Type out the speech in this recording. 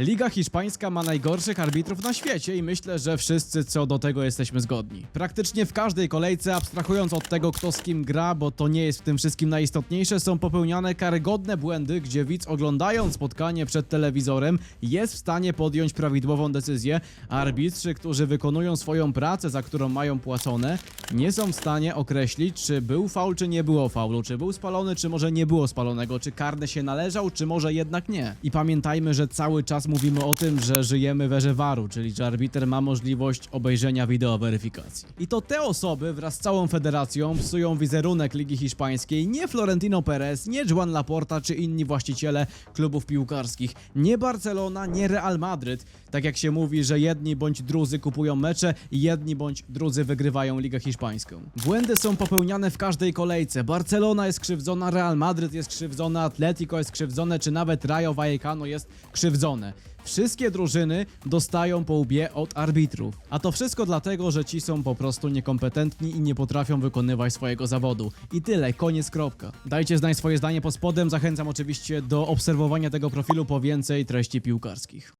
Liga hiszpańska ma najgorszych arbitrów na świecie i myślę, że wszyscy co do tego jesteśmy zgodni. Praktycznie w każdej kolejce, abstrahując od tego kto z kim gra, bo to nie jest w tym wszystkim najistotniejsze, są popełniane karygodne błędy, gdzie widz oglądając spotkanie przed telewizorem jest w stanie podjąć prawidłową decyzję, a arbitrzy, którzy wykonują swoją pracę, za którą mają płacone, nie są w stanie określić, czy był faul, czy nie było faulu, czy był spalony, czy może nie było spalonego, czy karny się należał, czy może jednak nie. I pamiętajmy, że cały czas mówimy o tym, że żyjemy w erze waru, czyli że arbiter ma możliwość obejrzenia wideo weryfikacji. I to te osoby wraz z całą federacją psują wizerunek Ligi Hiszpańskiej, nie Florentino Perez, nie Juan Laporta, czy inni właściciele klubów piłkarskich, nie Barcelona, nie Real Madryt, tak jak się mówi, że jedni bądź drudzy kupują mecze i jedni bądź drudzy wygrywają Ligę Hiszpańską. Błędy są popełniane w każdej kolejce. Barcelona jest krzywdzona, Real Madryt jest krzywdzona, Atletico jest krzywdzone, czy nawet Rayo Vallecano jest krzywdzone. Wszystkie drużyny dostają po łbie od arbitrów. A to wszystko dlatego, że ci są po prostu niekompetentni i nie potrafią wykonywać swojego zawodu. I tyle, koniec, kropka. Dajcie znać swoje zdanie pod spodem, zachęcam oczywiście do obserwowania tego profilu po więcej treści piłkarskich.